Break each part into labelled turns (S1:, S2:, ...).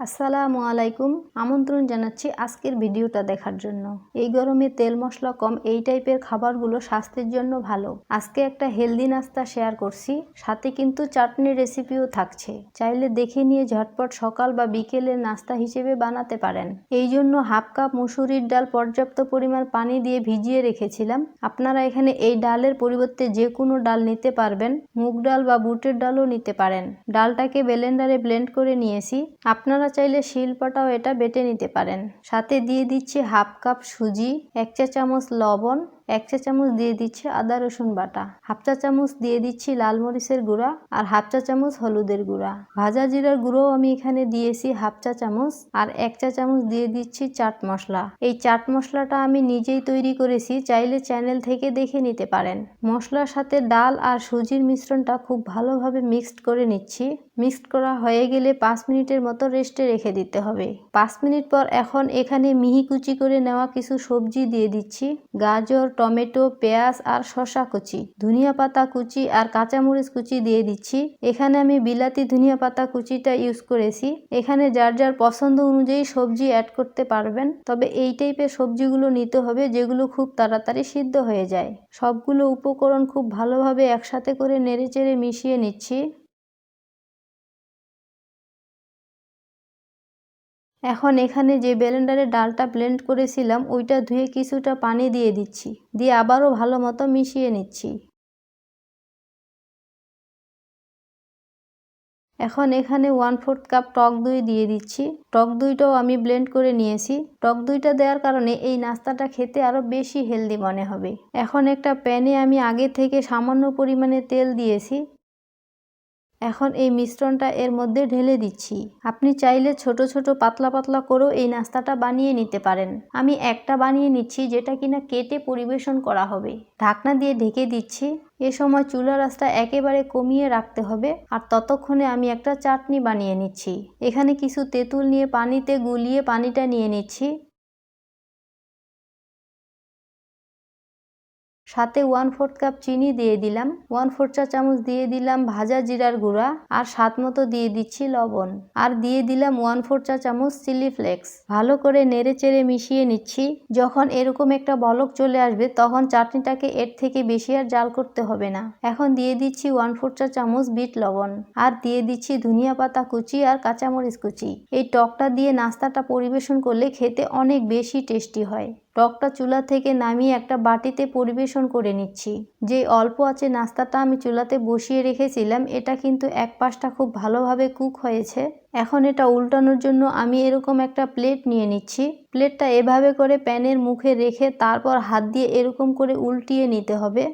S1: আসসালামু আলাইকুম। আমন্ত্রণ জানাচ্ছি আজকের ভিডিওটা দেখার জন্য। এই গরমে তেল মশলা কম, এই টাইপের খাবারগুলো স্বাস্থ্যের জন্য ভালো। আজকে একটা হেলদি নাস্তা শেয়ার করছি, সাথে কিন্তু চাটনি রেসিপিও থাকছে। চাইলে দেখে নিয়ে ঝটপট সকাল বা বিকেলের নাস্তা হিসেবে বানাতে পারেন। এই জন্য হাফ কাপ মুসুরির ডাল পর্যাপ্ত পরিমাণ পানি দিয়ে ভিজিয়ে রেখেছিলাম। আপনারা এখানে এই ডালের পরিবর্তে যে কোনো ডাল নিতে পারবেন, মুগ ডাল বা বুটের ডালও নিতে পারেন। ডালটাকে ব্লেন্ডারে ব্লেন্ড করে নিয়েছি। আপনারা চাইলে শিলপাটাও এটা বেটে নিতে পারেন। সাথে দিয়ে দিচ্ছি হাফ কাপ সুজি, এক চা চামচ লবণ এক চা চামচ দিয়ে দিচ্ছি আদা রসুন বাটা, হাফ চা চামচ দিয়ে দিচ্ছি লাল মরিচের গুঁড়া আর হাফ চা চামচ হলুদের গুঁড়া। ভাজা জিরার গুঁড়োও আমি এখানে দিয়েছি হাফ চা চামচ আর এক চা চামচ দিয়ে দিচ্ছি চাট মশলা। এই চাট মশলাটা আমি নিজেই তৈরি করেছি, চাইলে চ্যানেল থেকে দেখে নিতে পারেন। মশলার সাথে ডাল আর সুজির মিশ্রণটা খুব ভালোভাবে মিক্সড করে নিচ্ছি। মিক্সড করা হয়ে গেলে পাঁচ মিনিটের মতো রেস্টে রেখে দিতে হবে। পাঁচ মিনিট পর এখন এখানে মিহি কুচি করে নেওয়া কিছু সবজি দিয়ে দিচ্ছি। গাজর টমেটো, পেঁয়াজ আর শসা কুচি, ধনিয়া পাতা কুচি আর কাঁচামরিচ কুচি দিয়ে দিচ্ছি। এখানে আমি বিলাতি ধনিয়া পাতা কুচিটা ইউজ করেছি। এখানে যার যার পছন্দ অনুযায়ী সবজি অ্যাড করতে পারবেন। তবে এই টাইপের সবজিগুলো নিতে হবে যেগুলো খুব তাড়াতাড়ি সিদ্ধ হয়ে যায়। সবগুলো উপকরণ খুব ভালোভাবে একসাথে করে নেড়েচেড়ে মিশিয়ে নিচ্ছি। এখন এখানে যে ব্লেন্ডারে ডালটা ব্লেন্ড করেছিলাম, ওইটা ধুয়ে কিছুটা পানি দিয়ে দিচ্ছি। দিয়ে আবারও ভালো মতো মিশিয়ে নিচ্ছি। এখন এখানে ওয়ান ফোর্থ কাপ টক দই দিয়ে দিচ্ছি। টক দইটাও আমি ব্লেন্ড করে নিয়েছি। টক দইটা দেওয়ার কারণে এই নাস্তাটা খেতে আরও বেশি হেলদি মনে হবে। এখন একটা প্যানে আমি আগে থেকে সামান্য পরিমাণে তেল দিয়েছি। এখন এই মিশ্রণটা এর মধ্যে ঢেলে দিচ্ছি। আপনি চাইলে ছোট ছোট পাতলা পাতলা করেও এই নাস্তাটা বানিয়ে নিতে পারেন। আমি একটা বানিয়ে নিচ্ছি যেটা কিনা কেটে পরিবেশন করা হবে। ঢাকনা দিয়ে ঢেকে দিচ্ছি। এ সময় চুলার আঁচটা একেবারে কমিয়ে রাখতে হবে আর ততক্ষণে আমি একটা চাটনি বানিয়ে নিচ্ছি। এখানে কিছু তেঁতুল নিয়ে পানিতে গুলিয়ে পানিটা নিয়ে নিচ্ছি। সাথে ওয়ান ফোর্থ কাপ চিনি দিয়ে দিলাম। ওয়ান ফোর্থ চা চামচ দিয়ে দিলাম ভাজা জিরার গুঁড়া আর স্বাদ মতো দিয়ে দিচ্ছি লবণ। আর দিয়ে দিলাম ওয়ান ফোর্থ চা চামচ চিলি ফ্লেক্স। ভালো করে নেড়ে চেড়ে মিশিয়ে নিচ্ছি। যখন এরকম একটা বলক চলে আসবে, তখন চাটনিটাকে এর থেকে বেশি আর জাল করতে হবে না। এখন দিয়ে দিচ্ছি ওয়ান ফোর্থ চা চামচ বিট লবণ। আর দিয়ে দিচ্ছি ধনিয়া পাতা কুচি আর কাঁচামরিচ কুচি। এই টকটা দিয়ে নাস্তাটা পরিবেশন করলে খেতে অনেক বেশি টেস্টি হয়। টকটা চুলা থেকে নামিয়ে একটা বাটিতে পরিবেশন করে নিচ্ছি। যে অল্প আছে নাস্তাটা আমি চুলাতে বসিয়ে রেখেছিলাম, এটা কিন্তু এক পাশটা খুব ভালোভাবে কুক হয়েছে। এখন এটা উল্টানোর জন্য আমি এরকম একটা প্লেট নিয়ে নিচ্ছি। প্লেটটা এভাবে করে প্যানের মুখে রেখে তারপর হাত দিয়ে এরকম করে উল্টিয়ে নিতে হবে।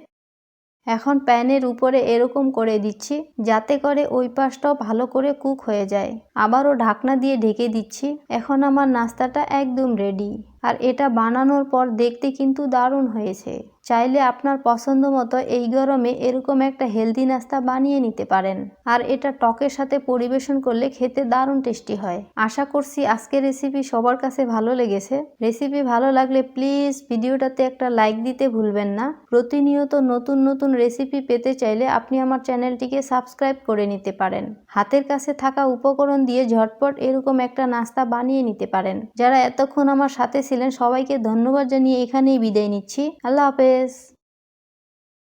S1: এখন প্যানের উপরে এরকম করে দিচ্ছি, যাতে করে ওই পাশটাও ভালো করে কুক হয়ে যায়। আবারও ঢাকনা দিয়ে ঢেকে দিচ্ছি, এখন আমার নাস্তাটা একদম রেডি আর এটা বানানোর পর দেখতে কিন্তু দারুণ হয়েছে। চাইলে আপনার পছন্দ মতো এই গরমে এরকম একটা হেলদি নাস্তা বানিয়ে নিতে পারেন। আর এটা টকের সাথে পরিবেশন করলে খেতে দারুণ টেস্টি হয়। আশা করছি আজকের রেসিপি সবার কাছে ভালো লেগেছে। রেসিপি ভালো লাগলে প্লিজ ভিডিওটাতে একটা লাইক দিতে ভুলবেন না। প্রতিনিয়ত নতুন নতুন রেসিপি পেতে চাইলে আপনি আমার চ্যানেলটিকে সাবস্ক্রাইব করে নিতে পারেন। হাতের কাছে থাকা উপকরণ দিয়ে ঝটপট এরকম একটা নাস্তা বানিয়ে নিতে পারেন। যারা এতক্ষণ আমার সাথে ছিলেন সবাইকে ধন্যবাদ জানিয়ে এখানেই বিদায় নিচ্ছি। আল্লাহ হাফেজ। es